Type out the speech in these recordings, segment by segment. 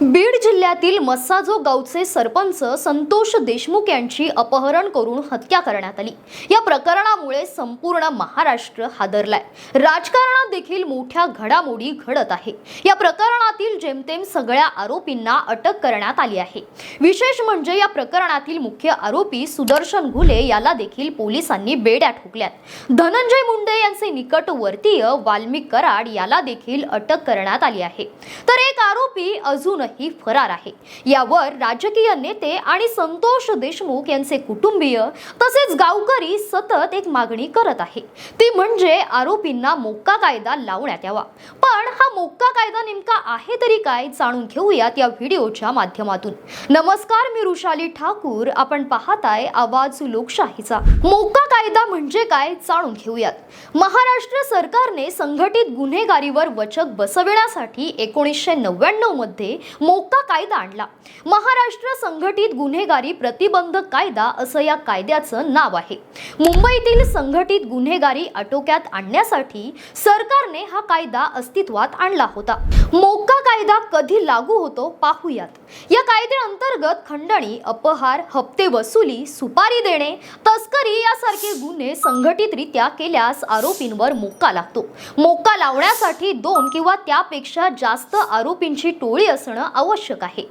बीड जिल्ह्यातील मस्साजो गावचे सरपंच संतोष देशमुख यांची अपहरण करून हत्या करण्यात आली. या प्रकरणामुळे संपूर्ण महाराष्ट्र हादरलाय. राजकारणात देखील मोठ्या घडामोडी घडत आहे. या प्रकरणातील जेमतेम सगळ्या आरोपींना अटक करण्यात आली आहे. विशेष म्हणजे या प्रकरणातील मुख्य आरोपी सुदर्शन घुले याला देखील पोलिसांनी बेड्या ठोकल्यात. धनंजय मुंडे यांचे निकटवर्तीय वाल्मिक कराड याला देखील अटक करण्यात आली आहे. तर एक आरोपी अजूनही फरार आहे. यावर राजकीय नेते आणि संतोष देशमुख यांचे कुटुंबीय तसेच गावकरी सतत एक मागणी करत आहे. ती म्हणजे आरोपींना मोक्का कायदा लावण्यात यावा. पण हा मोक्का कायदा नेमका आहे तरी काय जाणून घेऊयात या व्हिडिओच्या माध्यमातून. नमस्कार मी रुशाली ठाकूर. आपण पाहताय आवाज लोकशाहीचा. मोक्का कायदा म्हणजे काय जाणून घेऊयात. महाराष्ट्र सरकारने संघटित गुन्हेगारीवर वचक बसविण्यासाठी एकोणीसशे नव्याण्णवमध्ये मोका कायदा आणला. महाराष्ट्र संघटित गुन्हेगारी प्रतिबंधक कायदा असं या कायद्याचं नाव आहे. मुंबईतील संघटित गुन्हेगारी आटोक्यात आणण्यासाठी सरकारने हा कायदा अस्तित्वात आणला होता. मोका कायदा कधी लागू होतो पाहूयात. या कायद्याअंतर्गत खंडणी अपहार हप्ते वसुली सुपारी देणे तस्करी यासारखे गुन्हे संघटितरित्या केल्यास आरोपींवर मोक्का लागतो. मोक्का लावण्यासाठी दोन किंवा त्यापेक्षा जास्त आरोपींची टोळी असणं आवश्यक आहे.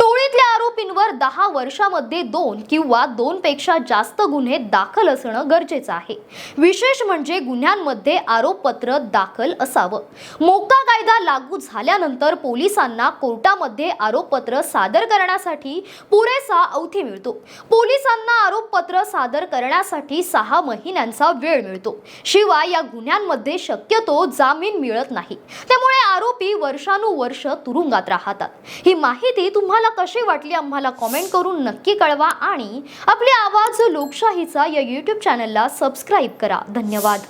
टोळीतल्या आरोपींवर दहा वर्षामध्ये दोन किंवा दोनपेक्षा जास्त गुन्हे दाखल असणं गरजेचं आहे. विशेष म्हणजे गुन्ह्यांमध्ये आरोपपत्र दाखल असावं. मोक्का कायदा लागू झाल्यानंतर पोलिसांना कोर्टामध्ये आरोपपत्र सादर करण्यासाठी पुरेसा अवधी मिळतो. पोलिसांना आरोपपत्र सादर करण्यासाठी सहा महिन्यांचा वेळ मिळतो. शिवाय या गुन्ह्यांमध्ये शक्यतो जामीन मिळत नाही. त्यामुळे आरोपी वर्षानुवर्ष तुरुंगात राहतात. ही माहिती तुम्हाला कशी वाटली आम्हाला कॉमेंट करून नक्की कळवा आणि आपली आवाज लोकशाहीचा या यूट्यूब चॅनलला सबस्क्राईब करा. धन्यवाद.